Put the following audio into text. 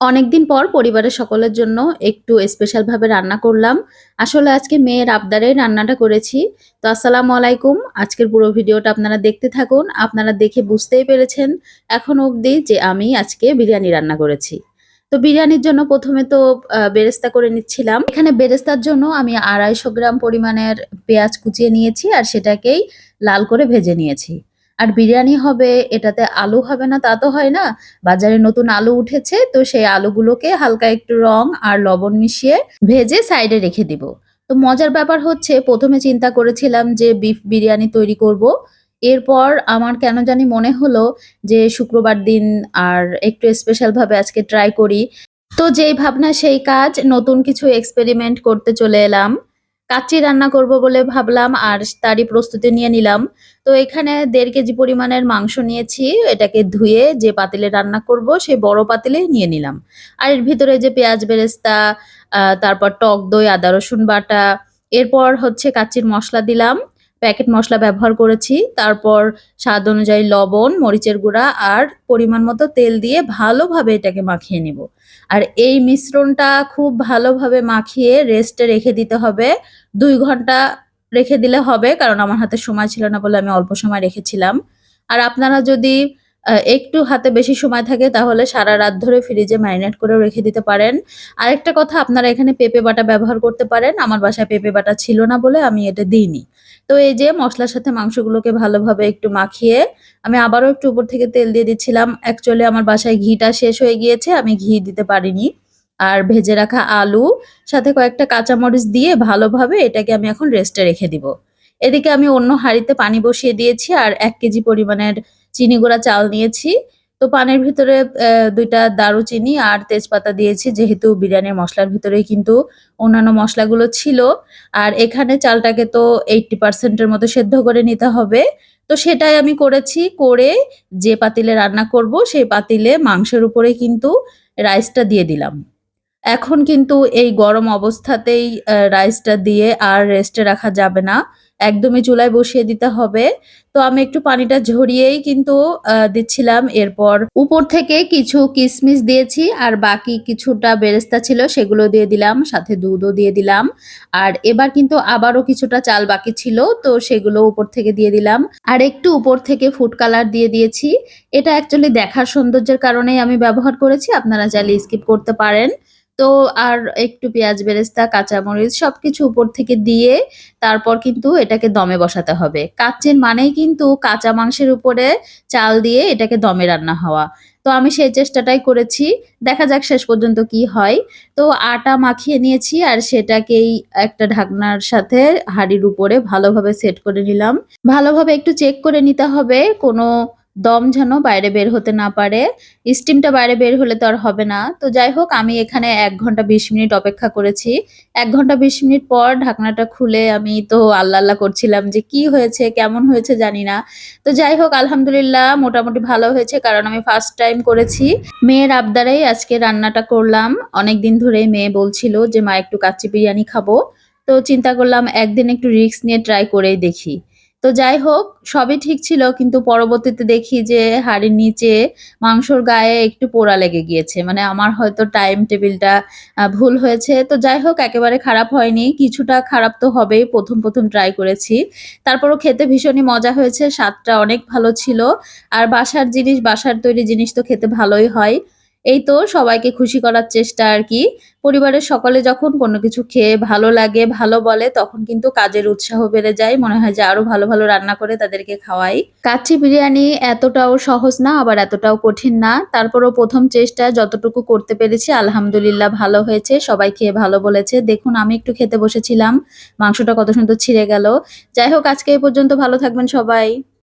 অনেকদিন পর পরিবারের সকলের জন্য একটু স্পেশাল ভাবে রান্না করলাম। আসলে আজকে মেয়ের আবদারেই রান্নাটা করেছি। তো আসসালামু আলাইকুম। আজকের পুরো ভিডিওটা আপনারা দেখতে থাকুন। আপনারা দেখে বুঝতেই পেরেছেন এখন অবধি যে আমি আজকে বিরিয়ানি রান্না করেছি। তো বিরিয়ানির জন্য প্রথমে তো বেরেস্তা করে নিচ্ছিলাম। এখানে বেরেস্তার জন্য আমি ২৫০ গ্রাম পরিমাণের পেঁয়াজ কুচিয়ে নিয়েছি আর সেটাকেই লাল করে ভেজে নিয়েছি। আর বিরিয়ানি হবে, এটাতে আলু হবে না, তা তো হয় না। বাজারে নতুন আলু উঠেছে, তো সেই আলুগুলোকে হালকা একটু রং আর লবণ মিশিয়ে ভেজে সাইডে রেখে দিব। তো মজার ব্যাপার হচ্ছে, প্রথমে চিন্তা করেছিলাম যে বিফ বিরিয়ানি তৈরি করব। এরপর আমার কেন জানি মনে হলো যে শুক্রবার দিন আর একটু স্পেশাল ভাবে আজকে ট্রাই করি। তো যেই ভাবনা, সেই কাজ, নতুন কিছু এক্সপেরিমেন্ট করতে চলে এলাম। কাচ্চি রান্না করব বলে ভাবলাম আর তারই প্রস্তুতি নিয়ে নিলাম। তো এখানে দেড় কেজি পরিমাণের মাংস নিয়েছি। এটাকে ধুয়ে যে পাতিলে রান্না করব সেই বড় পাতিলে নিয়ে নিলাম। আর এর ভিতরে যে পেঁয়াজ বেরেস্তা, তারপর টক দই, আদা রসুন বাটা, এরপর হচ্ছে কাচ্চির মশলা দিলাম। প্যাকেট মশলা ব্যবহার করেছি। তারপর স্বাদ অনুযায়ী লবণ, মরিচের গুঁড়া আর পরিমাণ মতো তেল দিয়ে ভালোভাবে এটাকে মাখিয়ে নেব আর এই মিশ্রণটা খুব ভালোভাবে মাখিয়ে রেস্টে রেখে দিতে হবে। দুই ঘণ্টা রেখে দিলে হবে কারণ আমার হাতে সময় ছিল না বলে আমি অল্প সময় রেখেছিলাম। আর আপনারা যদি একটু হাতে বেশি সময় থাকে তাহলে সারারাত ধরে ফ্রিজে ম্যারিনেট করেও রেখে দিতে পারেন। আরেকটা কথা আপনারা এখানে পেঁপে বাটা ব্যবহার করতে পারেন। আমার বাসায় পেঁপে বাটা ছিল না বলে আমি এটা দিইনি। তো এই যে মশলার সাথে মাংসগুলোকে ভালোভাবে একটু মাখিয়ে আমি আবারও একটু উপর থেকে তেল দিয়ে দিচ্ছিলাম। অ্যাকচুয়ালি আমার বাসায় ঘিটা শেষ হয়ে গিয়েছে। আমি ঘি দিতে পারিনি। আর ভেজে রাখা আলু, সাথে কয়েকটা কাঁচামরিচ দিয়ে ভালোভাবে এটাকে আমি এখন রেস্টে রেখে দিব। এদিকে আমি অন্য হাঁড়িতে পানি বসিয়ে দিয়েছি আর এক কেজি পরিমাণের চিনি গুঁড়া চাল নিয়েছি। তো পানের ভিতরে দুইটা ২ দারুচিনি আর তেজপাতা দিয়েছি, যেহেতু বিরিয়ানির মশলার ভিতরে কিন্তু অন্যান্য মশলাগুলো ছিল। আর এখানে চালটাকে তো 80% এর মতো সেদ্ধ করে নিতে হবে। তো সেটাই আমি করেছি। করে যে পাতিলে রান্না করব, সেই পাতিলে মাংসের উপরে কিন্তু রাইসটা দিয়ে দিলাম। এখন কিন্তু এই গরম অবস্থাতেই রাইসটা দিয়ে আর রেস্টে রাখা যাবে না। একদমই চুলায় বসিয়ে দিতে হবে। তো আমি একটু পানিটা ঝরিয়েই কিন্তু দিচ্ছিলাম। এরপর উপর থেকে কিছু কিশমিশ দিয়েছি আর বাকি কিছুটা বেরেস্তা ছিল সেগুলো দিয়ে দিলাম। সাথে দুধও দিয়ে দিলাম। আর এবার কিন্তু আবারও কিছুটা চাল বাকি ছিল, তো সেগুলো উপর থেকে দিয়ে দিলাম। আর একটু উপর থেকে ফুড কালার দিয়ে দিয়েছি। এটা অ্যাকচুয়ালি দেখার সৌন্দর্যের কারণেই আমি ব্যবহার করেছি। আপনারা চাইলে স্কিপ করতে পারেন। তো আর একটু পেঁয়াজ বেরেস্তা, কাঁচামরিচ সবকিছু উপর থেকে দিয়ে তারপর কিন্তু এটাকে দমে বসাতে হবে। কাচ্চির মানেই কিন্তু কাঁচা মাংসের উপরে চাল দিয়ে এটাকে দমে রান্না হওয়া। তো আমি সেই চেষ্টাটাই করেছি। দেখা যাক শেষ পর্যন্ত কি হয়। তো আটা মাখিয়ে নিয়েছি আর সেটাকেই একটা ঢাকনার সাথে হাঁড়ির উপরে ভালোভাবে সেট করে নিলাম। ভালোভাবে একটু চেক করে নিতে হবে কোনো দম যেন বাইরে বের হতে না পারে। স্টিমটা বাইরে বের হলে তো আর হবে না। তো যাই হোক আমি এখানে এক ঘণ্টা ২০ মিনিট অপেক্ষা করেছি। এক ঘণ্টা ২০ মিনিট পর ঢাকনাটা খুলে আমি তো আল্লাহ, আল্লাহ করছিলাম যে কি হয়েছে, কেমন হয়েছে জানি না। তো যাই হোক আলহামদুলিল্লাহ মোটামুটি ভালো হয়েছে কারণ আমি ফার্স্ট টাইম করেছি। মেয়ের আবদারেই আজকে রান্নাটা করলাম। অনেকদিন ধরেই মেয়ে বলছিল যে মা একটু কাচ্চি বিরিয়ানি খাব। তো চিন্তা করলাম একদিন একটু রিস্ক নিয়ে ট্রাই করেই দেখি। তো যাই হোক সবই ঠিক ছিল কিন্তু পরবর্তীতে দেখি যে হাঁড়ির নিচে মাংসর গায়ে একটু পোড়া লেগে গিয়েছে। মানে আমার হয়তো টাইম টেবিলটা ভুল হয়েছে। তো যাই হোক একেবারে খারাপ হয়নি। কিছুটা খারাপ তো হবেই ১ম, ১ম ট্রাই করেছি। তারপরও খেতে ভীষণই মজা হয়েছে। স্বাদটা অনেক ভালো ছিল। আর বাসার জিনিস, বাসার তৈরি জিনিস তো খেতে ভালোই হয়। এই তো সবাইকে খুশি করার চেষ্টা আর কি পরিবারের সকলে যখন কোনো কিছু খেয়ে ভালো লাগে, ভালো বলে তখন কিন্তু কাজের উৎসাহ বেড়ে যায়। মনে হয় যে আরও ভালো, ভালো রান্না করে তাদেরকে খাওয়াই। কাচ্চি বিরিয়ানি এতটাও সহজ না আবার এতটাও কঠিন না। তারপরও প্রথম চেষ্টা যতটুকু করতে পেরেছি আলহামদুলিল্লাহ ভালো হয়েছে। সবাই খেয়ে ভালো বলেছে। দেখুন আমি একটু খেতে বসেছিলাম। মাংসটা কত সুন্দর ছিঁড়ে গেল। যাই হোক আজকে এই পর্যন্ত ভালো থাকবেন সবাই।